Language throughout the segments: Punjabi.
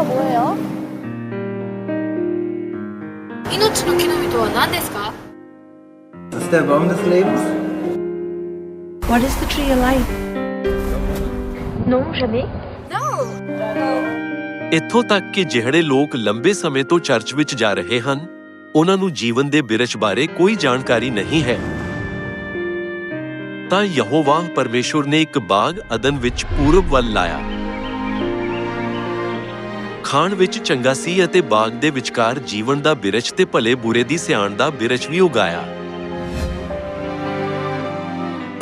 が뭐예요? 命の木の実とは何ですか Is there boneless leaves? What is the tree alive? No, jamais. No. ਇੱਥੋਂ ਤੱਕ ਕਿ ਜਿਹੜੇ ਲੋਕ ਲੰਬੇ ਸਮੇਂ ਤੋਂ ਚਰਚ ਵਿੱਚ ਜਾ ਰਹੇ ਹਨ ਉਹਨਾਂ ਨੂੰ ਜੀਵਨ ਦੇ ਬਿਰਛ ਬਾਰੇ ਕੋਈ ਜਾਣਕਾਰੀ ਨਹੀਂ ਹੈ ਤਾਂ ਯਹੋਵਾ ਪਰਮੇਸ਼ੁਰ ਨੇ ਇੱਕ ਬਾਗ ਅਦਨ ਵਿੱਚ ਪੂਰਬ ਵੱਲ ਲਾਇਆ ਖਾਣ ਵਿੱਚ ਚੰਗਾ ਸੀ ਅਤੇ ਬਾਗ ਦੇ ਵਿਚਕਾਰ ਜੀਵਨ ਦਾ ਬਿਰਛ ਤੇ ਭਲੇ ਬੁਰੇ ਦੀ ਸਿਆਣ ਦਾ ਬਿਰਛ ਵੀ ਉਗਾਇਆ।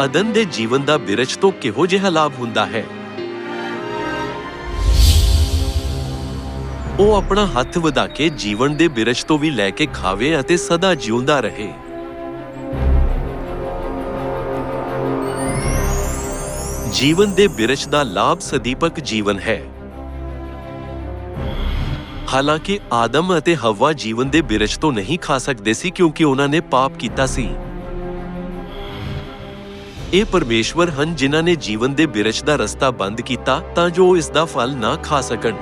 ਅਦਨ ਦੇ ਜੀਵਨ ਦਾ ਬਿਰਛ ਤੋਂ ਕਿਹੋ ਜਿਹਾ ਲਾਭ ਹੁੰਦਾ ਹੈ? ਉਹ ਆਪਣਾ ਹੱਥ ਵਧਾ ਕੇ ਜੀਵਨ ਦੇ ਬਿਰਛ ਤੋਂ ਵੀ ਲੈ ਕੇ ਖਾਵੇ ਅਤੇ ਸਦਾ ਜਿਉਂਦਾ ਰਹੇ। ਜੀਵਨ ਦੇ ਬਿਰਛ ਦਾ ਲਾਭ ਸਦੀਪਕ ਜੀਵਨ ਹੈ। ਹਾਲਾਂਕਿ ਆਦਮ ਅਤੇ ਹਵਾ ਜੀਵਨ ਦੇ ਬਿਰਛ ਤੋਂ ਨਹੀਂ ਖਾ ਸਕਦੇ ਸੀ ਕਿਉਂਕਿ ਉਹਨਾਂ ਨੇ ਪਾਪ ਕੀਤਾ ਸੀ। ਇਹ ਪਰਮੇਸ਼ਵਰ ਹਨ ਜਿਨ੍ਹਾਂ ਨੇ ਜੀਵਨ ਦੇ ਬਿਰਛ ਦਾ ਰਸਤਾ ਬੰਦ ਕੀਤਾ ਤਾਂ ਜੋ ਉਹ ਇਸ ਦਾ ਫਲ ਨਾ ਖਾ ਸਕਣ।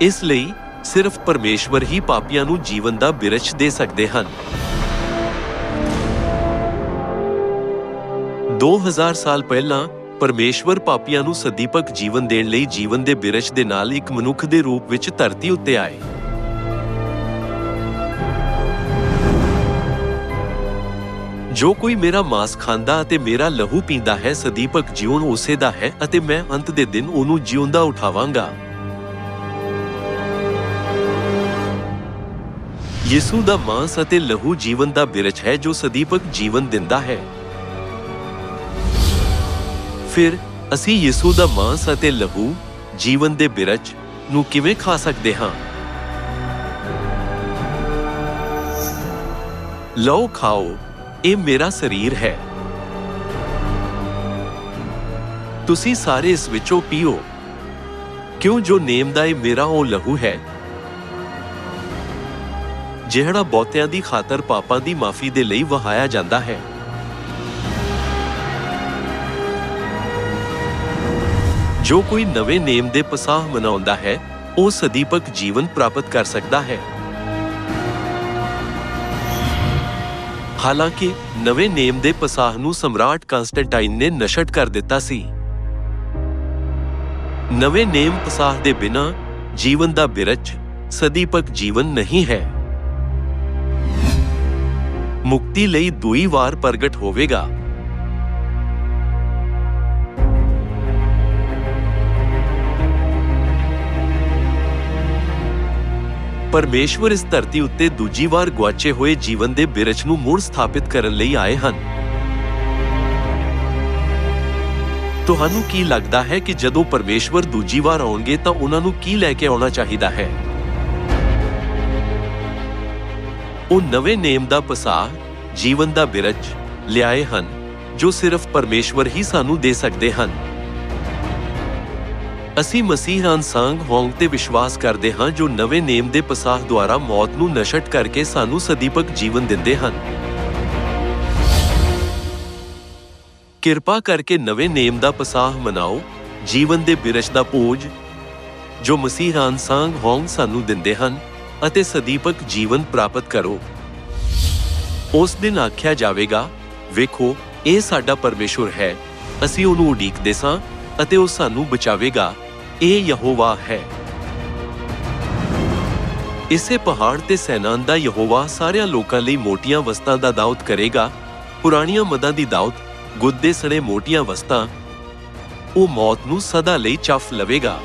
ਇਸ ਲਈ ਸਿਰਫ ਪਰਮੇਸ਼ਵਰ ਹੀ ਪਾਪੀਆਂ ਨੂੰ ਜੀਵਨ ਦਾ ਬਿਰਛ ਦੇ ਸਕਦੇ ਹਨ। 2000 ਸਾਲ ਪਹਿਲਾਂ ਪਰਮੇਸ਼ਵਰ ਪਾਪੀਆਂ ਨੂੰ ਸਦੀਪਕ ਜੀਵਨ ਦੇਣ ਲਈ ਜੀਵਨ ਦੇ ਬਿਰਛ ਦੇ ਨਾਲ ਇੱਕ ਮਨੁੱਖ ਦੇ ਰੂਪ ਵਿੱਚ ਧਰਤੀ ਉੱਤੇ ਆਏ। ਜੋ ਕੋਈ ਮੇਰਾ ਮਾਂਸ ਖਾਂਦਾ ਅਤੇ ਮੇਰਾ ਲਹੂ ਪੀਂਦਾ ਹੈ, ਸਦੀਪਕ ਜੀਵਨ ਉਸੇ ਦਾ ਹੈ ਅਤੇ ਮੈਂ ਅੰਤ ਦੇ ਦਿਨ ਉਹਨੂੰ ਜਿਉਂਦਾ ਉਠਾਵਾਂਗਾ। ਯਿਸੂ ਦਾ ਮਾਸ ਅਤੇ ਲਹੂ ਜੀਵਨ ਦਾ ਬਿਰਛ ਹੈ ਜੋ ਸਦੀਪਕ ਜੀਵਨ ਦਿੰਦਾ ਹੈ। ਫਿਰ ਅਸੀਂ ਯਿਸੂ ਦਾ ਮਾਂਸ ਅਤੇ ਲਹੂ ਜੀਵਨ ਦੇ ਬਿਰਛ ਨੂੰ ਕਿਵੇਂ ਖਾ ਸਕਦੇ ਹਾਂ? ਲਓ ਖਾਓ, ਇਹ ਮੇਰਾ ਸਰੀਰ ਹੈ। ਤੁਸੀਂ ਸਾਰੇ ਇਸ ਵਿੱਚੋਂ ਪੀਓ। ਕਿਉਂ ਜੋ ਨੇਮ ਦਾ ਇਹ ਮੇਰਾ ਉਹ ਲਹੂ ਹੈ? ਜਿਹੜਾ ਬਹੁਤਿਆਂ ਦੀ ਖਾਤਰ ਪਾਪਾਂ ਦੀ ਮਾਫੀ ਦੇ ਲਈ ਵਹਾਇਆ ਜਾਂਦਾ ਹੈ। ਜੋ ਕੋਈ ਨਵੇਂ ਨੇਮ ਦੇ ਪਸਾਹ ਮਨਾਉਂਦਾ ਹੈ, ਉਹ ਸਦੀਪਕ ਜੀਵਨ ਪ੍ਰਾਪਤ ਕਰ ਸਕਦਾ ਹੈ। ਹਾਲਾਂਕਿ, ਨਵੇਂ ਨੇਮ ਦੇ ਪਸਾਹ ਨੂੰ ਸਮਰਾਟ ਕਨਸਟੈਂਟਾਈਨ ਨੇ ਨਸ਼ਟ ਕਰ ਦਿੱਤਾ ਸੀ। ਨਵੇਂ ਨੇਮ ਪਸਾਹ ਦੇ ਬਿਨਾ ਜੀਵਨ ਦਾ ਬਿਰਚ ਸਦੀਪਕ ਜੀਵਨ ਨਹੀਂ ਹੈ। ਮੁਕਤੀ ਲਈ ਦੂਈ ਵਾਰ ਪ੍ਰਗਟ ਹੋਵੇਗਾ। ਪਰਮੇਸ਼ਵਰ ਇਸ ਧਰਤੀ ਉੱਤੇ ਦੂਜੀ ਵਾਰ ਗੁਆਚੇ ਹੋਏ ਜੀਵਨ ਦੇ ਬਿਰਚ ਨੂੰ ਮੁੜ ਸਥਾਪਿਤ ਕਰਨ ਲਈ ਆਏ ਹਨ। ਤੁਹਾਨੂੰ ਕੀ ਲੱਗਦਾ ਹੈ ਕਿ ਜਦੋਂ ਪਰਮੇਸ਼ਵਰ ਦੂਜੀ ਵਾਰ ਆਉਣਗੇ ਤਾਂ ਉਹਨਾਂ ਨੂੰ ਕੀ ਲੈ ਕੇ ਆਉਣਾ ਚਾਹੀਦਾ ਹੈ? ਉਹ ਨਵੇਂ ਨੇਮ ਦਾ ਪਸਾਹ ਜੀਵਨ ਦਾ ਬਿਰਚ ਲਿਆਏ ਹਨ, ਜੋ ਸਿਰਫ ਪਰਮੇਸ਼ਵਰ ਹੀ ਸਾਨੂੰ ਦੇ ਸਕਦੇ ਹਨ। ਅਸੀਂ ਮਸੀਹ ਅਨਸਾਂਗ ਹੋਂਗ ਤੇ ਵਿਸ਼ਵਾਸ ਕਰਦੇ ਹਾਂ ਜੋ ਨਵੇਂ ਨੇਮ ਦੇ ਪਸਾਹ ਦੁਆਰਾ ਮੌਤ ਨੂੰ ਨਸ਼ਟ ਕਰਕੇ ਸਾਨੂੰ ਸਦੀਪਕ ਜੀਵਨ ਦਿੰਦੇ ਹਨ। ਕਿਰਪਾ ਕਰਕੇ ਨਵੇਂ ਨੇਮ ਦਾ ਪਸਾਹ ਮਨਾਓ, ਜੀਵਨ ਦੇ ਬਿਰਛ ਦਾ ਪੂਜ, ਜੋ ਮਸੀਹ ਅਨਸਾਂਗ ਹੋਂਗ ਸਾਨੂੰ ਦਿੰਦੇ ਹਨ ਅਤੇ ਸਦੀਪਕ ਜੀਵਨ ਪ੍ਰਾਪਤ ਕਰੋ। ਉਸ ਦਿਨ ਆਖਿਆ ਜਾਵੇਗਾ, ਵੇਖੋ, ਇਹ ਸਾਡਾ ਪਰਮੇਸ਼ੁਰ ਹੈ। ਅਸੀਂ ਉਹਨੂੰ ਉਡੀਕਦੇ ਸਾਂ ਅਤੇ ਉਹ ਸਾਨੂੰ ਬਚਾਵੇਗਾ। ਇਹ ਯਹੋਵਾ ਹੈ। ਇਸੇ ਪਹਾੜ ਤੇ ਸੈਨਾਨ ਦਾ ਯਹੋਵਾ ਸਾਰਿਆਂ ਲੋਕਾਂ ਲਈ ਮੋਟੀਆਂ ਵਸਤਾਂ ਦਾ ਦਾਉਤ ਕਰੇਗਾ। ਪੁਰਾਣੀਆਂ ਮਦਾਂ ਦੀ ਦਾਉਤ ਗੁੱਦੇ ਸਣੇ ਮੋਟੀਆਂ ਵਸਤਾਂ, ਉਹ ਮੌਤ ਨੂੰ ਸਦਾ ਲਈ ਚਫ ਲਵੇਗਾ।